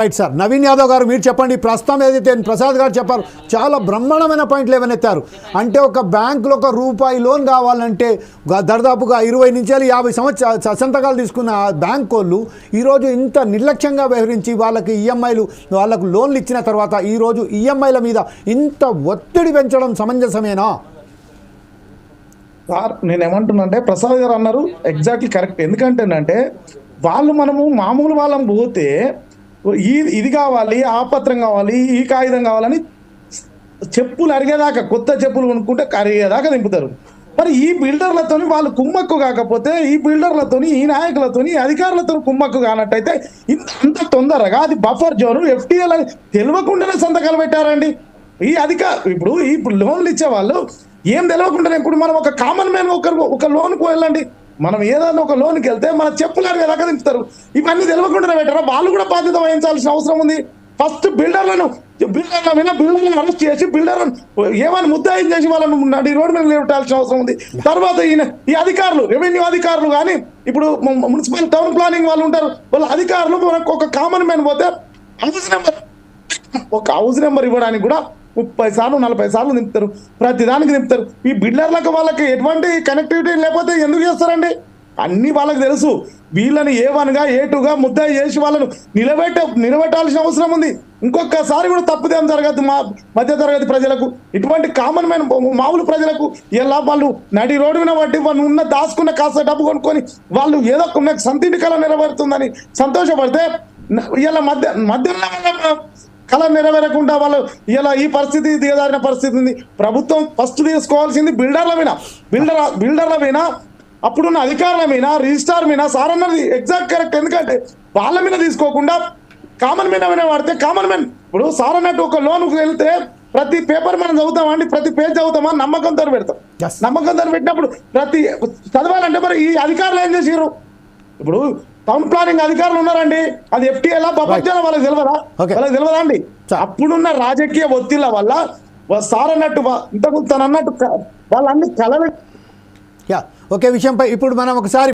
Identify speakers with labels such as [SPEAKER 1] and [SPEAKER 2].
[SPEAKER 1] Right sir Naveen Yadav గారు మీరు చెప్పండి. ప్రస్తుతం ఏదైతే ప్రసాద్ గారు చెప్పారు చాలా బ్రహ్మాండమైన పాయింట్లు ఏమనెత్తారు అంటే ఒక బ్యాంకులో ఒక రూపాయి లోన్ కావాలంటే దాదాపుగా ఇరవై నుంచి యాభై సంవత్సరాలు సంతకాలు తీసుకున్న ఆ బ్యాంక్ వాళ్ళు ఈరోజు ఇంత నిర్లక్ష్యంగా వ్యవహరించి వాళ్ళకి ఈఎంఐలు వాళ్ళకు లోన్లు ఇచ్చిన తర్వాత ఈరోజు ఈఎంఐల మీద ఇంత ఒత్తిడి పెంచడం సమంజసమేనా?
[SPEAKER 2] సార్ నేను ఏమంటున్నానంటే ప్రసాద్ గారు అన్నారు ఎగ్జాక్ట్లీ కరెక్ట్. ఎందుకంటేనంటే వాళ్ళు మనము మామూలు వాళ్ళం పోతే ఇది కావాలి ఆ పత్రం కావాలి ఈ కాగితం కావాలని చెప్పులు అరిగేదాకా కొత్త చెప్పులు కొనుక్కుంటే అరిగేదాకా దింపుతారు మరి ఈ బిల్డర్లతోని వాళ్ళు కుమ్మక్కు కాకపోతే ఈ బిల్డర్లతోని ఈ నాయకులతోని అధికారులతో కుమ్మక్కు కానట్టయితే ఇంత తొందరగా అది బఫర్ జోన్ ఎఫ్టీఎల్ అని తెలియకుండానే సంతకాలు పెట్టారండి. ఈ అధికార ఇప్పుడు ఈ లోన్లు ఇచ్చే వాళ్ళు ఏం తెలియకుండానే ఇప్పుడు మనం ఒక కామన్ మ్యాన్ ఒకరు ఒక లోన్కు వెళ్ళండి. మనం ఏదైనా ఒక లోన్కి వెళ్తే మన చెప్పులను అడిగేదాకా ఇవన్నీ తెలియకుండా పెట్టారా? వాళ్ళు కూడా బాధ్యత వహించాల్సిన అవసరం ఉంది. ఫస్ట్ బిల్డర్లను బిల్డర్ల మీద బిల్డర్లను అరెస్ట్ చేసి బిల్డర్లను ఏమైనా ముద్దాయిం చేసి వాళ్ళను నడి రోడ్డు మీద నిలబెట్టాల్సిన అవసరం ఉంది. తర్వాత ఈయన ఈ అధికారులు రెవెన్యూ అధికారులు కానీ ఇప్పుడు మున్సిపల్ టౌన్ ప్లానింగ్ వాళ్ళు ఉంటారు. వాళ్ళ అధికారులు మనకు ఒక కామన్ మ్యాన్ పోతే హౌస్ నెంబర్ ఒక హౌస్ నెంబర్ ఇవ్వడానికి కూడా ముప్పై సార్లు నలభై సార్లు నింపుతారు. ప్రతిదానికి నింపుతారు. ఈ బిల్డర్లకు వాళ్ళకి ఎటువంటి కనెక్టివిటీ లేకపోతే ఎందుకు చేస్తారండి? అన్ని వాళ్ళకి తెలుసు. వీళ్ళని ఏ వన్గా ఏ టూగా ముద్ద చేసి వాళ్ళను నిలబెట్ట నిలబెట్టాల్సిన అవసరం ఉంది. ఇంకొకసారి కూడా తప్పుదేం జరగదు మా మధ్య తరగతి ప్రజలకు. ఇటువంటి కామన్ మ్యాన్ మామూలు ప్రజలకు ఇలా వాళ్ళు నడి రోడ్డు మీద బట్టి వాళ్ళు ఉన్న దాచుకున్న కాస్త డబ్బు కొనుక్కొని వాళ్ళు ఏదో ఒక సంతింటి కళ నెరవేరుతుందని సంతోషపడితే ఇలా మధ్య మధ్యలో కళ నెరవేరకుండా వాళ్ళు ఇలా ఈ పరిస్థితి దిగజారిన పరిస్థితి ఉంది. ప్రభుత్వం ఫస్ట్ తీసుకోవాల్సింది బిల్డర్ల మీద. బిల్డర్ బిల్డర్ల మీద అప్పుడున్న అధికారుల మీద రిజిస్టార్ మీద సార్ అన్నది ఎగ్జాక్ట్ కరెక్ట్ ఎందుకంటే వాళ్ళ మీద తీసుకోకుండా కామన్ మీద మీద వాడితే కామన్ మ్యాన్ ఇప్పుడు సార్ అన్నట్టు ఒక లోన్ వెళ్తే ప్రతి పేపర్ మనం చదువుతామా అండి ప్రతి పేజ్ చదువుతామా నమ్మకంతో పెడతాం. నమ్మకంతో పెట్టినప్పుడు ప్రతి చదవాలంటే మరి ఈ అధికారులు ఏం చేసారు ఇప్పుడు టౌన్ ప్లానింగ్ అధికారులు ఉన్నారండి. అది ఎఫ్టీఎల్ ప్రపంచంలో వాళ్ళకి తెలియదా. వాళ్ళకి తెలియదా అండి. అప్పుడున్న రాజకీయ ఒత్తిళ్ళ వల్ల సార్ అన్నట్టు ఇంతకు తను అన్నట్టు వాళ్ళన్ని కలబెట్టి
[SPEAKER 1] యా ఒకే విషయంపై ఇప్పుడు మనం ఒకసారి